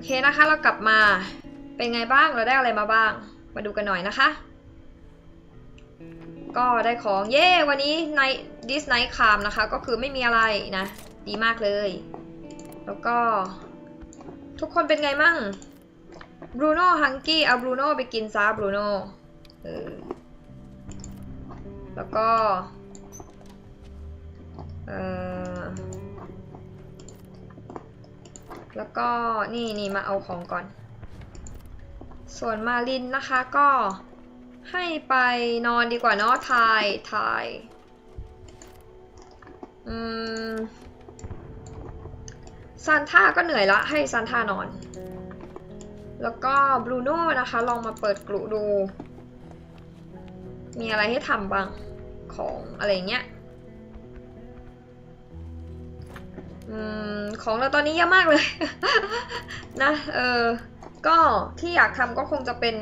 อเคนะคะ เรากลับมา เป็นไงบ้าง เราได้อะไรมาบ้าง มาดูกันหน่อยนะคะ ก็ได้ของ เย้ วันนี้ในดิสไนท์คามนะคะ ก็คือไม่มีอะไรนะ ดีมากเลย แล้วก็ ทุกคนเป็นไงมั่ง บรูโน่ฮังกี้ เอาบรูโน่ไปกินซะบรูโน่เออ แล้วก็ เออ แล้วก็นี่นี่มาเอาของก่อน ส่วนมาลินนะคะก็ให้ไปนอนดีกว่าเนาะทายทายอืมซานท่าก็เหนื่อยละให้ซานท่านอน แล้วก็บรูโน่นะคะ ลองมาเปิดกลุ่ดู มีอะไรให้ทำบ้างของอะไรเงี้ย ของเราตอนนี้เยอะมากเลย นะเออก็ที่อยากทำก็คงจะเป็น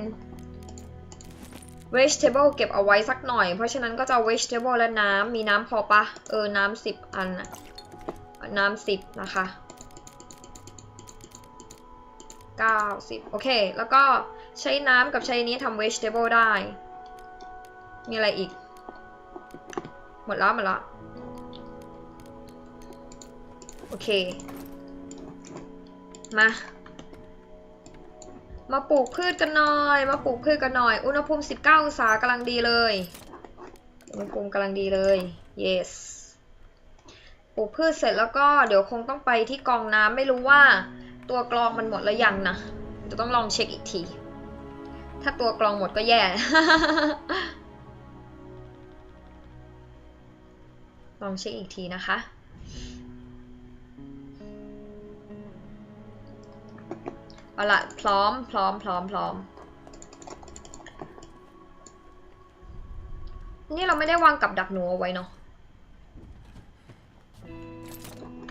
vegetable เก็บเอาไว้สักหน่อย เพราะฉะนั้นก็จะเอา vegetable และน้ำมีน้ำพอปะเออ น้ำสิบอันนะน้ำสิบนะคะ90โอเค แล้วก็ใช้น้ำกับใช้นี้ทำ vegetable ได้ มีอะไรอีก หมดแล้วหมดแล้ว โอเค มา มาปลูกพืชกันหน่อย มาปลูกพืชกันหน่อย อุณหภูมิ 19องศากำลังดีเลย อุณหภูมิกำลังดีเลย yes ปลูกพืชเสร็จแล้วก็เดี๋ยวคงต้องไปที่กองน้ำไม่รู้ว่า ตัวกรองมันหมดแล้วยังนะจะต้องลองเช็คอีกที ถ้าตัวกรองหมดก็แย่ลองเช็คอีกทีนะคะ เอาละพร้อม พร้อม พร้อม พร้อม นี่เราไม่ได้วางกับดักหนูเอาไว้เนาะ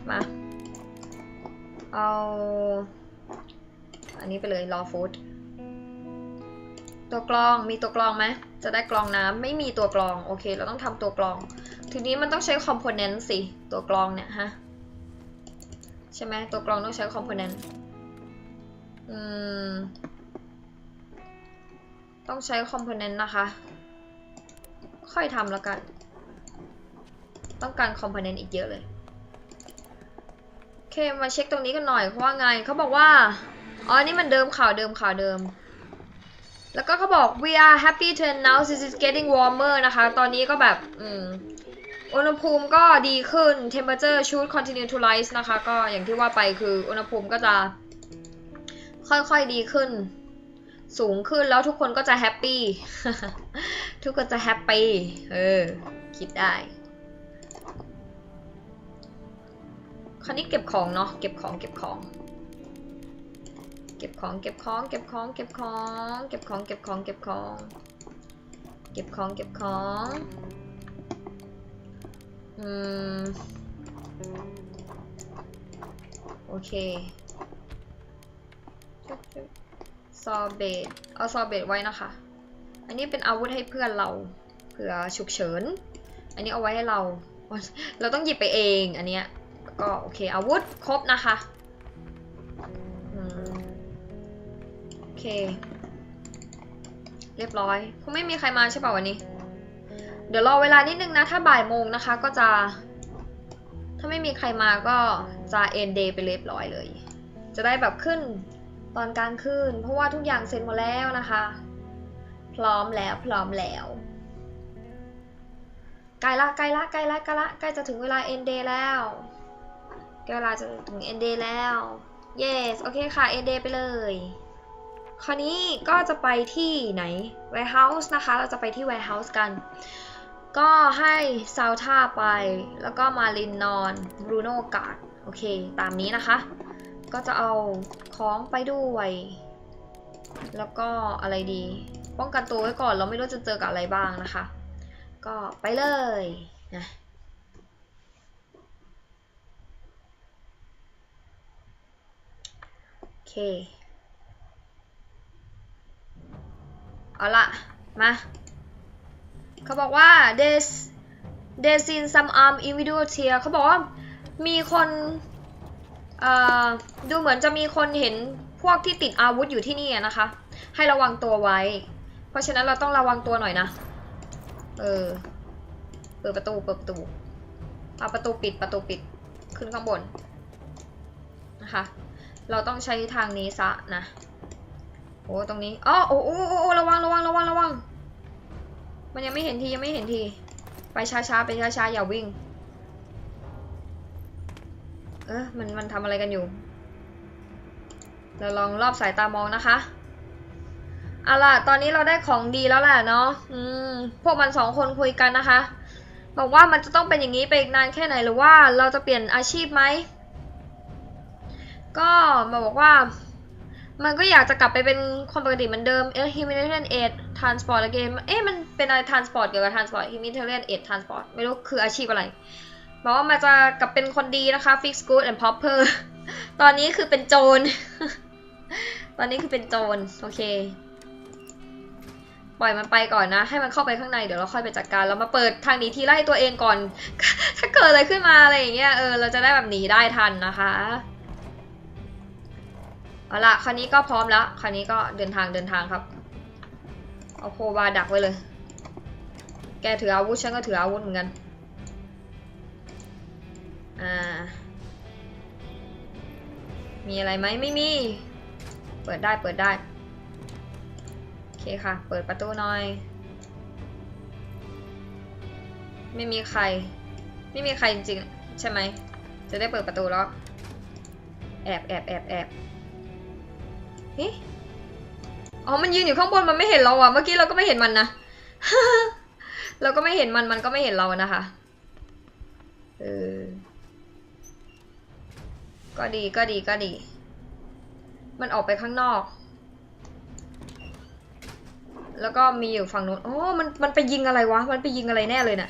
มา เอา อันนี้ไปเลยรอฟูดตัวกรอง มีตัวกรองไหม จะได้กรองน้ำ ไม่มีตัวกรอง โอเค เราต้องทำตัวกรอง ทีนี้มันต้องใช้คอมโพเนนต์สิ ตัวกรองเนี่ยฮะ ใช่ไหม ตัวกรองต้องใช้คอมโพเนนต์ อืม ต้องใช้คอมโพเนนต์นะคะ ค่อยทำแล้วกัน ต้องการคอมโพเนนต์อีกเยอะเลย โอเค มาเช็คตรงนี้กันหน่อยเขาะว่าไง เขาบอกว่า อ๋อ นี่มันเดิมข่าวเดิมข่าวเดิม แล้วก็เขาบอก we are happy to announce it is getting warmer นะคะ ตอนนี้ก็แบบ อืมอุณหภูมิก็ดีขึ้น temperature should continue to rise นะคะ ก็อย่างที่ว่าไปคืออุณหภูมิก็จะ ค่อยๆดีขึ้น สูงขึ้นแล้วทุกคนก็จะแฮปปี้ ทุกคนจะแฮปปี้ เออ คิดได้ คราวนี้เก็บของเนาะ เก็บของ เก็บของ เก็บของ เก็บของ เก็บของ เก็บของ เก็บของ เก็บของ เก็บของ เก็บของ เก็บของ อืม โอเค ซอเบตเอาซอเบตไว้นะคะ อันนี้เป็นอาวุธให้เพื่อนเราเผื่อฉุกเฉิน อันนี้เอาไว้ให้เรา เราต้องหยิบไปเองอันเนี้ยก็โอเคอาวุธครบนะคะโอเค เรียบร้อยคงไม่มีใครมาใช่ป่าวันนี้ เดี๋ยวรอเวลานิดนึงนะ ถ้าบ่ายโมงนะคะ ก็จะ ถ้าไม่มีใครมาก็จะเอ็นเดย์ไปเรียบร้อยเลย จะได้แบบขึ้น ตอนกลางคืนเพราะว่าทุกอย่างเสร็จหมดแล้วนะคะ พร้อมแล้วพร้อมแล้วใกล้ละใกล้ละใกล้ละใกล้ละใกล้จะถึงเวลาเอ็นเดย์แล้วใกล้เวลาจะถึงเอ็นเดย์แล้ว yes โอเคค่ะเอ็นเดย์ไปเลยคราวนี้ก็จะไปที่ไหน warehouse นะคะ เราจะไปที่ warehouse กัน ก็ให้ซาวท่าไป แล้วก็มาลินนอนบรูโน่กาดโอเค ตามนี้นะคะ ก็จะเอาของไปด้วย แล้วก็อะไรดี ป้องกันตัวไว้ก่อน เราไม่รู้จะเจอกับอะไรบ้างนะคะ ก็ไปเลยนะโอเค เอาละมา เขาบอกว่า there's there's seen some arm individuals here เขาบอกว่ามีคน ดูเหมือนจะมีคนเห็นพวกที่ติดอาวุธอยู่ที่นี่นะคะ ให้ระวังตัวไว้ เพราะฉะนั้นเราต้องระวังตัวหน่อยนะ เออ เปิดประตู เปิดประตู เอาประตูปิด ประตูปิด ขึ้นข้างบน นะคะ เราต้องใช้ทางนี้ซะนะ โอ้ตรงนี้อ๋อโอ้โอ้โอ้โอ้ระวัง ระวัง ระวัง ระวัง มันยังไม่เห็นที ยังไม่เห็นที ไปช้าๆ ไปช้าๆ อย่าวิ่ง เออมันมันทำอะไรกันอยู่ เราลองรอบสายตามองนะคะเอาล่ะ ตอนนี้เราได้ของดีแล้วแหละเนาะ อืม พวกมันสองคนคุยกันนะคะ บอกว่ามันจะต้องเป็นอย่างนี้ไปอีกนานแค่ไหนหรือว่าเราจะเปลี่ยนอาชีพไหม ก็มาบอกว่า มันก็อยากจะกลับไปเป็นคนปกติเหมือนเดิม เออ humanitarian aid transport again เอ๊ะ มันเป็นอะไร transport เกี่ยวกับ transport humanitarian aid transport ไม่รู้คืออาชีพอะไร บอกว่ามันจะกลับเป็นคนดีนะคะ fix good and proper ตอนนี้คือเป็นโจร ตอนนี้คือเป็นโจร โอเค ปล่อยมันไปก่อนนะ ให้มันเข้าไปข้างใน เดี๋ยวเราค่อยไปจัดการ เรามาเปิดทางหนีทีไล่ตัวเองก่อน ถ้าเกิดอะไรขึ้นมาอะไรอย่างเงี้ย เออ เราจะได้แบบหนีได้ทันนะคะ เอาละคราวนี้ก็พร้อมแล้ว คราวนี้ก็เดินทางเดินทางครับ เอาโคบาดักไว้เลย แกถืออาวุธฉันก็ถืออาวุธเหมือนกัน อ่า มีอะไรไหมไม่มี เปิดได้เปิดได้ โอเคค่ะ เปิดประตูหน่อย ไม่มีใคร ไม่มีใครจริงๆ ใช่ไหม จะได้เปิดประตูแล้ว แอบแอบแอบแอบเฮ้อ๋อ มันยืนอยู่ข้างบน มันไม่เห็นเราอะเมื่อกี้เราก็ไม่เห็นมันนะ เราก็ไม่เห็นมัน มันก็ไม่เห็นเรานะคะ เออ ก็ดีก็ดีก็ดี มันออกไปข้างนอก แล้วก็มีอยู่ฝั่งนู้นโอ้มันมันไปยิงอะไรวะ มันไปยิงอะไรแน่เลยน่ะ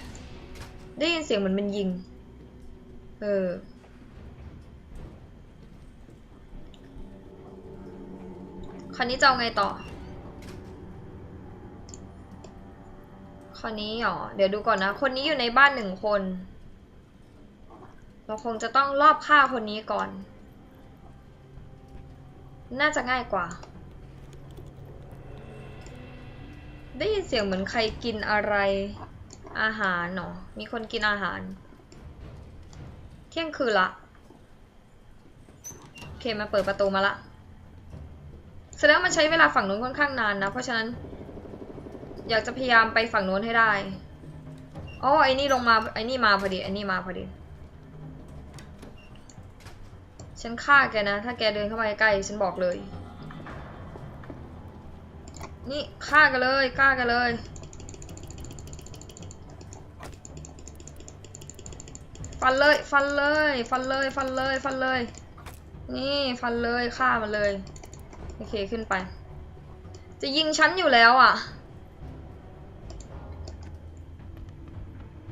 ได้ยินเสียงเหมือนมันยิง เออ คราวนี้จะเอาไงต่อคราวนี้หรอ เดี๋ยวดูก่อนนะ คนนี้อยู่ในบ้านหนึ่งคน เราคงจะต้องรอบฆ่าคนนี้ก่อน น่าจะง่ายกว่า ได้ยินเสียงเหมือนใครกินอะไรอาหารเนาะมีคนกินอาหาร เที่ยงคืนละ โอเคมาเปิดประตูมาละแสดงมันใช้เวลาฝั่งนู้นค่อนข้างนานนะ เพราะฉะนั้น อยากจะพยายามไปฝั่งนู้นให้ได้อ๋อไอ้นี่ลงมาไอ้นี่มาพอดีไอ้นี่มาพอดี ฉันฆ่าแกนะ ถ้าแกเดินเข้ามาใกล้ฉันบอกเลย นี่ฆ่ากันเลยฆ่ากันเลย ฟันเลย ฟันเลย ฟันเลย ฟันเลย ฟันเลย นี่ฟันเลยฆ่ามันเลย โอเคขึ้นไป จะยิงฉันอยู่แล้วอะ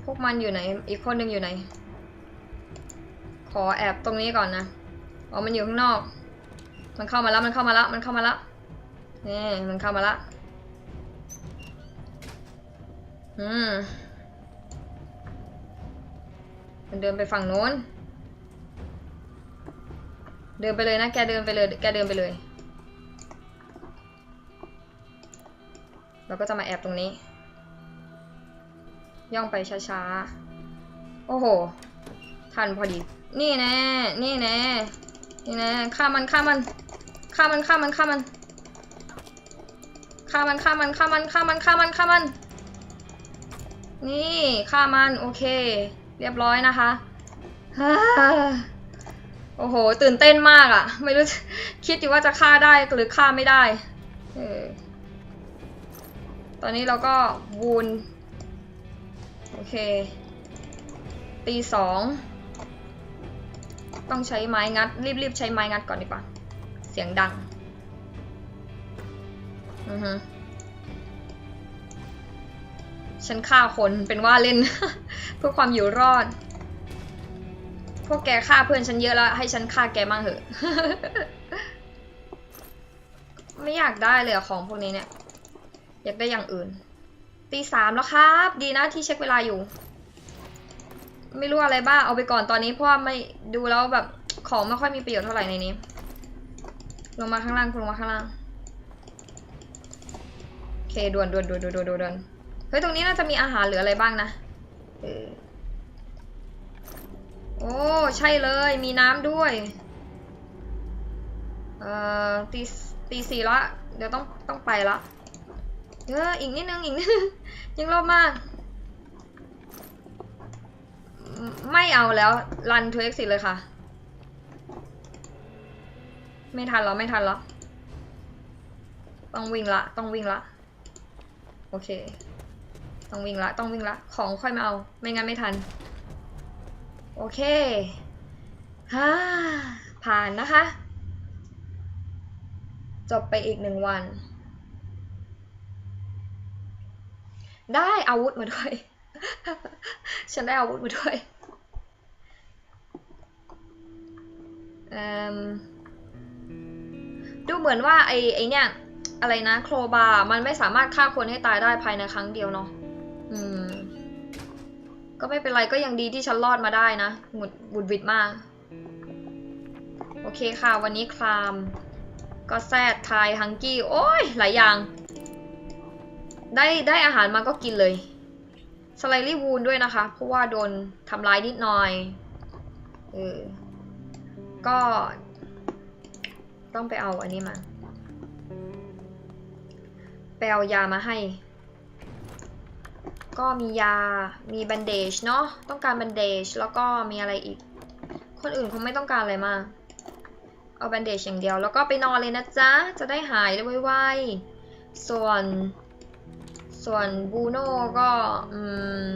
พวกมันอยู่ไหน อีกคนหนึ่งอยู่ไหนขอแอบตรงนี้ก่อนนะ อ๋อมันอยู่ข้างนอก มันเข้ามาแล้วมันเข้ามาแล้วมันเข้ามาแล้วนี่มันเข้ามาแล้วอืมมันเดินไปฝั่งโน้น เดินไปเลยนะ แกเดินไปเลย แกเดินไปเลย เราก็จะมาแอบตรงนี้ ย่องไปช้าๆ โอ้โห ทันพอดี นี่แน่ นี่แน่ นี่น่ฆ่ามันฆ่ามันฆ่ามันฆ่ามันฆ่ามันฆ่ามันฆ่ามันฆ่ามันฆ่ามันฆ่ามันฆ่ามัน นี่ฆ่ามันโอเค เรียบร้อยนะคะโอ้โห ตื่นเต้นมากอะ่ะไม่รู้คิดอยู่ว่าจะฆ่าได้หรือฆ่าไม่ได้เออตอนนี้เราก็วูนโอเคตีสอง ต้องใช้ไม้งัด รีบๆใช้ไม้งัดก่อนดีกว่า เสียงดัง อือฮึฉันฆ่าคนเป็นว่าเล่น เพื่อความอยู่รอด พวกแกฆ่าเพื่อนฉันเยอะแล้ว ให้ฉันฆ่าแกมั่งเหอะ ไม่อยากได้เลยของพวกนี้เนี่ย อยากได้อย่างอื่นตีสามแล้วครับ ดีนะที่เช็คเวลาอยู่ ไม่รู้อะไรบ้างเอาไปก่อนตอนนี้เพราะว่าไม่ดูแล้วแบบของไม่ค่อยมีประโยชน์เท่าไหร่ในนี้ ลงมาข้างล่างคุณลงมาข้างล่างโอเคด่วนด่วนด่วนด่วนด่วนด่วนเฮ้ยตรงนี้น่าจะมีอาหารหรืออะไรบ้างนะเออโอ้ใช่เลยมีน้ำด้วยเอ่อตีตีสี่ละเดี๋ยวต้องต้องไปละเอออีกนิดนึงอีกนิดนึงยังรอบมาก ไม่ เอาแล้วรันทูเอ็กซิเลยค่ะ ไม่ทันแล้วไม่ทันแล้ว ต้องวิ่งละ ต้องวิ่งละ โอเค ต้องวิ่งละ ต้องวิ่งละ ของค่อยมาเอา ไม่งั้นไม่ทัน โอเคฮ่าผ่านนะคะ จบไปอีกหนึ่งวัน ได้อาวุธมาด้วย ฉันได้อาวุธมาด้วยเอิ่ม ดูเหมือนว่าไอไอเนี่ยอะไรนะโครบามันไม่สามารถฆ่าคนให้ตายได้ภายในครั้งเดียวเนาะอืม ก็ไม่เป็นไรก็ยังดีที่ฉันรอดมาได้นะหมุดบุดวิดมาก โอเคค่ะ วันนี้คลาม ก็แซดทายฮังกี้ โอ้ย หลายอย่าง ได้ได้อาหารมาก็กินเลย สไลลี่วูนด้วยนะคะ เพราะว่าโดนทำร้ายนิดหน่อย เออ ก็ต้องไปเอาอันนี้มา ไปเอายามาให้ ก็มียา มีแบนเดจเนาะ ต้องการแบนเดจแล้วก็มีอะไรอีก คนอื่นคงไม่ต้องการอะไรมาก เอาแบนเดจอย่างเดียว แล้วก็ไปนอนเลยนะจ๊ะ จะได้หายไวๆ ส่วน ส่วนบูโน่ก็อื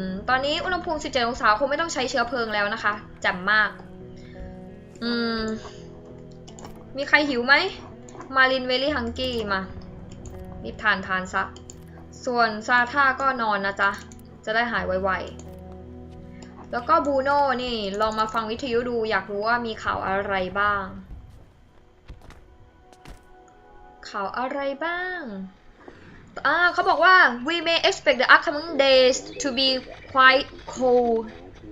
มตอนนี้อุณหภูมิ 17 องศาคงไม่ต้องใช้เชื้อเพลิงแล้วนะคะจ่มมาก อืม มีใครหิวไหม มารินเวลี่ฮังกี้มา รีบทานทานซะ ส่วนซาท่าก็นอนนะจ๊ะ จะได้หายไวๆ แล้วก็บูโน่นี่ ลองมาฟังวิทยุดูอยากรู้ว่ามีข่าวอะไรบ้าง ข่าวอะไรบ้างอ่าเขาบอกว่า we may expect the upcoming days to be quite cold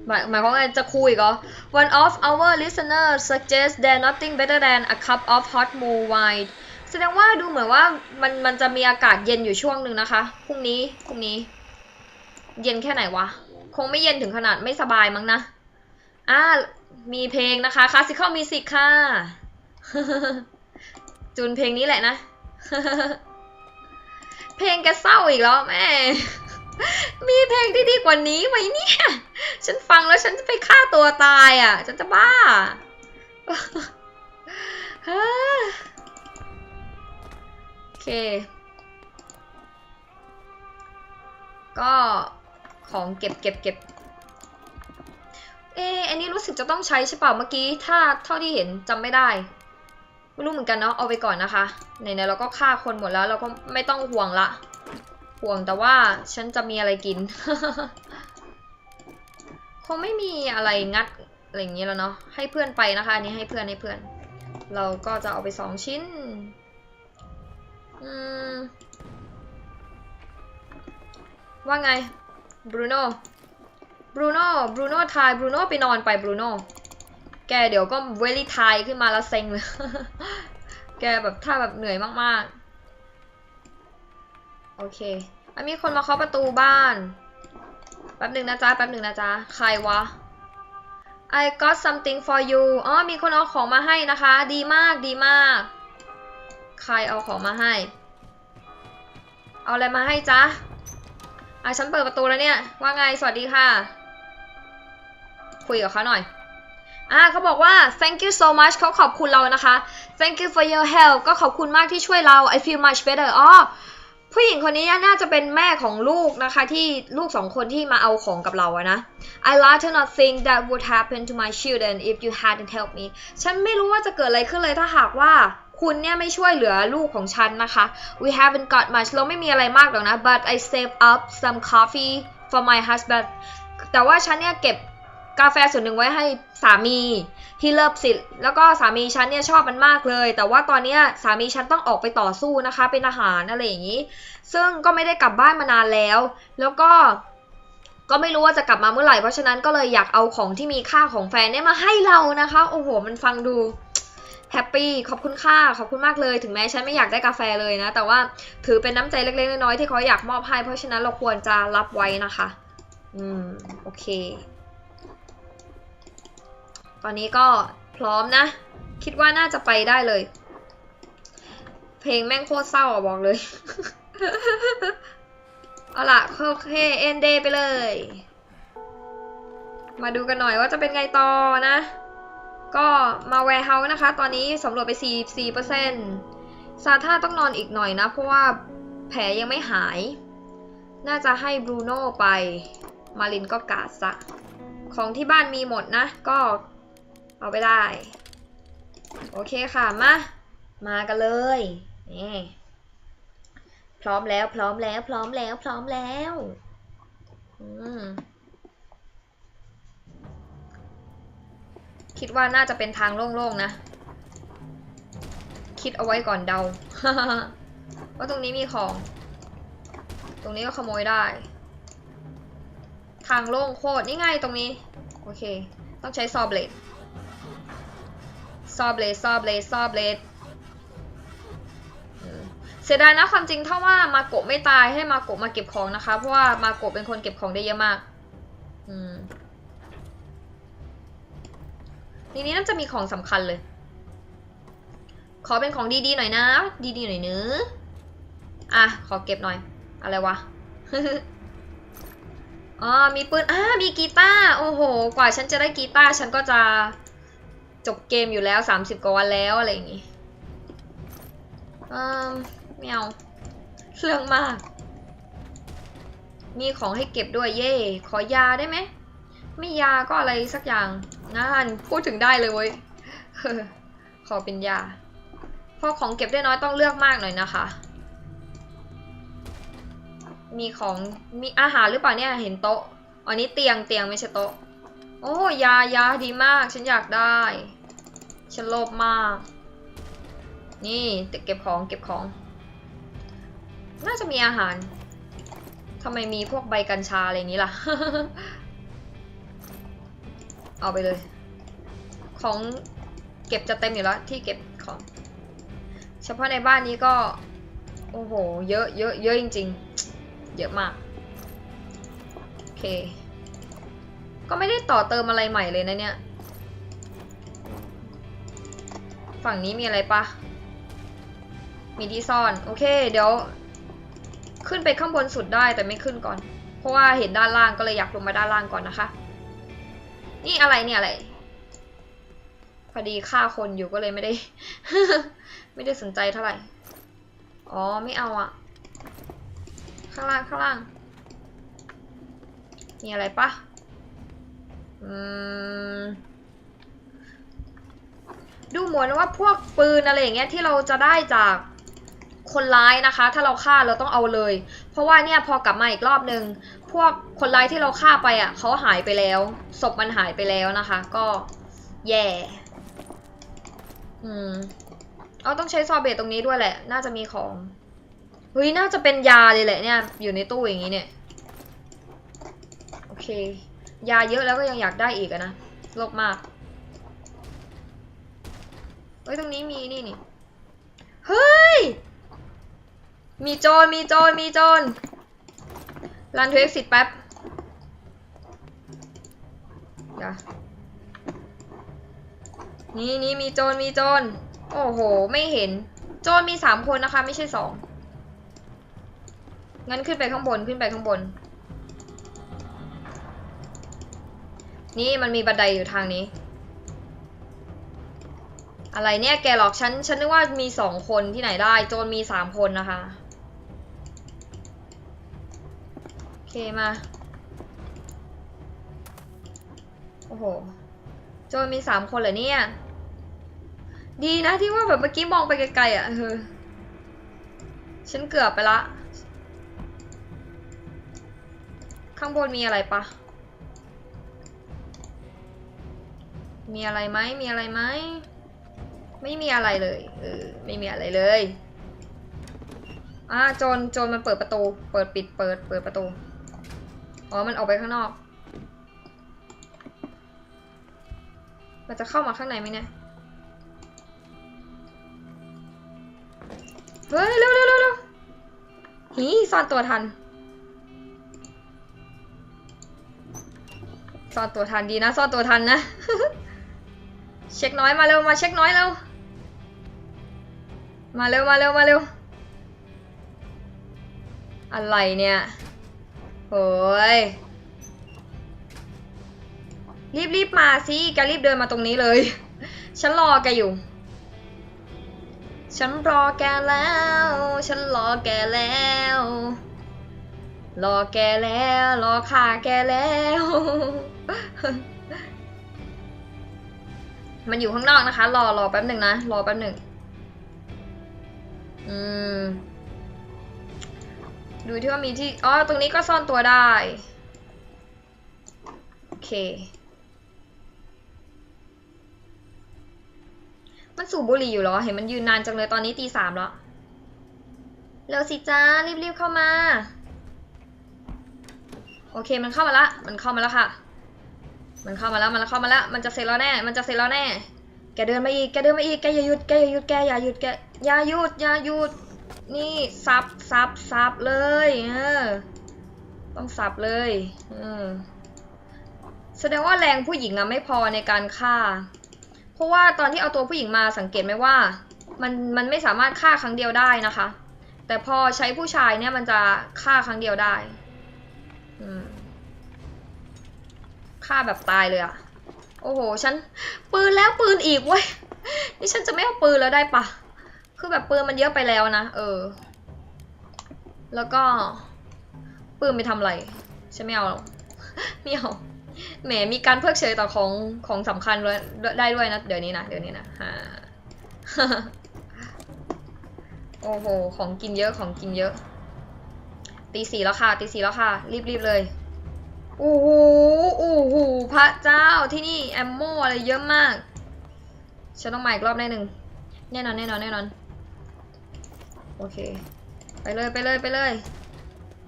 หมายหมายความว่าไงจะคุยกเหรอ One of our listeners suggests there nothing better than a cup of hot mulled wine แสดงว่าดูเหมือนว่ามันมันจะมีอากาศเย็นอยู่ช่วงหนึ่งนะคะพรุ่งนี้พรุ่งนี้ เย็นแค่ไหนวะ คงไม่เย็นถึงขนาดไม่สบายมั้งนะอ่ามีเพลงนะคะ classical music ค่ะ จูนเพลงนี้แหละนะ เพลงแกเศร้าอีกแล้วแม่ มีเพลงที่ดีกว่านี้ไหมเนี่ย ฉันฟังแล้วฉันจะไปฆ่าตัวตายอะ ฉันจะบ้าโอเค ก็ของเก็บเก็บเก็บเอะอันนี้รู้สึกจะต้องใช้ใช่เปล่าเมื่อกี้ ถ้าเท่าที่เห็นจำไม่ได้ ไม่รู้เหมือนกันเนาะ เอาไปก่อนนะคะ ไหนๆเราก็ฆ่าคนหมดแล้ว เราก็ไม่ต้องห่วงละ ห่วงแต่ว่าฉันจะมีอะไรกิน คงไม่มีอะไรงัดอะไรอย่างเงี้ยแล้วเนาะให้เพื่อนไปนะคะอันนี้ให้เพื่อนให้เพื่อน เราก็จะเอาไปสองชิ้นว่าไงบรูโน่บรูโน่บรูโน่ทายบรูโน่ไปนอนไปบรูโน่แกเดี๋ยวก็เวลี่ทายขึ้นมาแล้วเซ็งเลย แกแบบถ้าแบบเหนื่อยมากๆ โอเคมีคนมาเคาะประตูบ้าน แป๊บหนึ่งนะจ๊ะ แป๊บหนึ่งนะจ๊ะ ใครวะ I got something for you อ๋อ มีคนเอาของมาให้นะคะ ดีมาก ดีมาก ใครเอาของมาให้ เอาอะไรมาให้จ๊ะอะฉันเปิดประตูแล้วเนี่ย ว่าไง สวัสดีค่ะ คุยกับเขาหน่อย อ่าเขาบอกว่า thank you so much เขาขอบคุณเรานะคะ thank you for your help ก็ขอบคุณมากที่ช่วยเรา I feel much better อ๋อ ผู้หญิงคนนี้น่าจะเป็นแม่ของลูกนะคะ ที่ลูกสองคนที่มาเอาของกับเราอะนะ I rather not think that would happen to my children if you hadn't helped me ฉันไม่รู้ว่าจะเกิดอะไรขึ้นเลยถ้าหากว่าคุณเนี่ยไม่ช่วยเหลือลูกของฉันนะคะ We haven't got much เราไม่มีอะไรมากหรอกนะ but I saved up some coffee for my husband แต่ว่าฉันเนี่ยเก็บกาแฟส่วนหนึ่งไว้ให้สามี he loves it แล้วก็สามีฉันเนี่ยชอบมันมากเลย แต่ว่าตอนเนี้ยสามีฉันต้องออกไปต่อสู้นะคะ เป็นทหารอะไรอย่างนี้ ซึ่งก็ไม่ได้กลับบ้านมานานแล้ว แล้วก็ก็ไม่รู้ว่าจะกลับมาเมื่อไหร่ เพราะฉะนั้นก็เลยอยากเอาของที่มีค่าของแฟนเนี่ยมาให้เรานะคะ โอ้โห มันฟังดูแฮปปี้ขอบคุณค่ะ ขอบคุณมากเลย ถึงแม้ฉันไม่อยากได้กาแฟเลยนะ แต่ว่าถือเป็นน้ำใจเล็กๆน้อยๆที่เขาอยากมอบให้ เพราะฉะนั้นเราควรจะรับไว้นะคะ อืม โอเค ตอนนี้ก็พร้อมนะ คิดว่าน่าจะไปได้เลย เพลงแม่งโคตรเศร้าอะบอกเลย เอาล่ะโอเคเอ็นเดไปเลย มาดูกันหน่อยว่าจะเป็นไงต่อนะ ก็มาแวร์เฮาส์นะคะ ตอนนี้สำรวจไป 44%ซาท่าต้องนอนอีกหน่อยนะ เพราะว่าแผลยังไม่หาย น่าจะให้บรูโน่ไป มารินก็กาดซะ ของที่บ้านมีหมดนะ ก็ เอาไปได้ โอเคค่ะมา มากันเลยนี่พร้อมแล้วพร้อมแล้วพร้อมแล้วพร้อมแล้วอืมคิดว่าน่าจะเป็นทางโล่งๆนะ คิดเอาไว้ก่อนเดาว่าตรงนี้มีของ ตรงนี้ก็ขโมยได้ ทางโล่งโคตรนี่ไงตรงนี้ โอเค ต้องใช้ซอเบลด ซอเลดซอเลดซอเลดอืมเสียดายนะความจริงถ้าว่ามาโกะไม่ตายให้มาโกะมาเก็บของนะคะ เพราะว่ามาโกะเป็นคนเก็บของได้เยอะมากอืมทีนี้น่าจะมีของสำคัญเลย ขอเป็นของดีๆหน่อยนะ ดีๆหน่อยเนื้ออะ ขอเก็บหน่อย อะไรวะอ๋อมีปืนอ่ามีกีตาร์ โอ้โห กว่าฉันจะได้กีตาร์ ฉันก็จะ จบเกมอยู่แล้ว30กว่าวันแล้วอะไรอย่างงี้อืมไม่เอาเรื่องมาก มีของให้เก็บด้วยเย่ขอยาได้ไหมไม่ยาก็อะไรสักอย่างงานพูดถึงได้เลยเว้ยขอเป็นยาเพราะของเก็บได้น้อยต้องเลือกมากหน่อยนะคะ มีของมีอาหารหรือเปล่าเนี่ยเห็นโต๊ะอันนี้เตียงเตียงไม่ใช่โต๊ะ โอ้ยายาดีมากฉันอยากได้ ฉันโลภมาก นี่เก็บของเก็บของ น่าจะมีอาหารทำไมมีพวกใบกัญชาอะไรอย่างนี้ล่ะ เอาไปเลย ของเก็บจะเต็มอยู่แล้วที่เก็บของ เฉพาะในบ้านนี้ก็ โอ้โห เยอะเยอะเยอะจริง ๆ เยอะมาก โอเค ก็ไม่ได้ต่อเติมอะไรใหม่เลยนะเนี่ย ฝั่งนี้มีอะไรปะมีที่ซ่อน โอเค เดี๋ยว ขึ้นไปข้างบนสุดได้แต่ไม่ขึ้นก่อน เพราะว่าเห็นด้านล่างก็เลยอยากลงมาด้านล่างก่อนนะคะ นี่อะไรเนี่ยอะไร พอดีฆ่าคนอยู่ก็เลยไม่ได้ ไม่ได้สนใจเท่าไหร่ อ๋อไม่เอาอะข้างล่างข้างล่าง มีอะไรปะอืม ดูเหมือนว่าพวกปืนอะไรอย่างเงี้ยที่เราจะได้จากคนร้ายนะคะ ถ้าเราฆ่าเราต้องเอาเลย เพราะว่าเนี่ยพอกลับมาอีกรอบนึง พวกคนร้ายที่เราฆ่าไปอะเขาหายไปแล้วศพมันหายไปแล้วนะคะ ก็แย่อืมเอาต้องใช้ซอเบตตรงนี้ด้วยแหละ น่าจะมีของเฮ้ยน่าจะเป็นยาเลยแหละเนี่ย อยู่ในตู้อย่างนี้เนี่ย โอเค ยาเยอะแล้วก็ยังอยากได้อีกอะนะโลภมาก เฮ้ยตรงนี้มีนี่นี่เฮ้ย มีโจรมีโจรมีโจรรันเทคสิทแป๊บเดี๋ยวนี่นี่มีโจรมีโจรโอ้โห ไม่เห็น โจรมีสามคนนะคะ ไม่ใช่สองงั้นขึ้นไปข้างบนขึ้นไปข้างบน นี่มันมีบันไดอยู่ทางนี้ อะไรเนี่ยแกหลอกฉัน ฉันนึกว่ามีสองคนที่ไหนได้ โจรมีสามคนนะคะ โอเคมา โอ้โห โจรมีสามคนเหรอเนี่ย ดีนะที่ว่าแบบเมื่อกี้มองไปไกลๆอะเออฉันเกือบไปละ ข้างบนมีอะไรปะ มีอะไรไหมมีอะไรไหม ไม่มีอะไรเลยเออไม่มีอะไรเลยอ่าโจรโจรมันเปิดประตู เปิดปิดเปิดเปิดประตูอ๋อมันออกไปข้างนอก มันจะเข้ามาข้างในไหมเนี่ยเฮ้ยเร็วเร็วเร็วเร็วหีซ่อนตัวทันซ่อนตัวทันดีนะซ่อนตัวทันนะ เช็คน้อยมาเร็วมาเช็คน้อยเร็วมาเร็วมาเร็วมาเร็วอะไรเนี่ยโอ้ยรีบรีบมาสิแกรีบเดินมาตรงนี้เลย ฉันรอแกอยู่ ฉันรอแกแล้ว ฉันรอแกแล้ว รอแกแล้ว รอข่าแกแล้ว มันอยู่ข้างนอกนะคะ รอรอแป๊บหนึ่งนะ รอแป๊บหนึ่งอืม ดูที่ว่ามีที่ อ๋อ ตรงนี้ก็ซ่อนตัวได้ โอเค มันสูบบุหรี่อยู่เหรอ เห็นมันยืนนานจังเลย ตอนนี้ตีสามแล้ว เร็วสิจ้า รีบๆเข้ามา โอเค มันเข้ามาละ มันเข้ามาแล้วค่ะ มันเข้ามาแล้วมันเข้ามาแล้วมันจะเสร็จแล้วแน่ มันจะเสร็จแล้วแน่ แกเดินมาอีกแกเดินมาอีกแกอย่าหยุดแกอย่าหยุดแกอย่าหยุดแกอย่าหยุดอย่าหยุดนี่ซับซับซับเลยเออต้องสับเลยเออแสดงว่าแรงผู้หญิงอะไม่พอในการฆ่า เพราะว่าตอนที่เอาตัวผู้หญิงมาสังเกตไหมว่า มันมันไม่สามารถฆ่าครั้งเดียวได้นะคะ แต่พอใช้ผู้ชายเนี่ยมันจะฆ่าครั้งเดียวได้ ฆ่าแบบตายเลยอะโอ้โห ฉันปืนแล้วปืนอีกเว้ย นี่ฉันจะไม่เอาปืนแล้วได้ปะ คือแบบปืนมันเยอะไปแล้วนะ เออ แล้วก็ ปืนไปทำอะไร ฉันไม่เอาไม่เอา แหม มีการเพิกเฉยต่อของของสำคัญด้วยได้ด้วยนะ เดี๋ยวนี้นะ เดี๋ยวนี้นะฮ่าโอ้โห ของกินเยอะ ของกินเยอะ ตีสี่แล้วค่ะ ตีสี่แล้วค่ะ รีบๆเลย อ้โหโอ้โหพระเจ้าที่นี่แอมโมอะไรเยอะมาก ฉันต้องมาอีกรอบแน่หนึ่งแน่นอนแน่นอนแน่นอน โอเค ไปเลยไปเลยไปเลย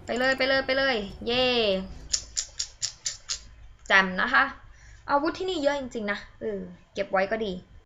ไปเลยไปเลยไปเลย เย่แจมนะคะ อาวุธที่นี่เยอะจริงๆนะเออเก็บไว้ก็ดี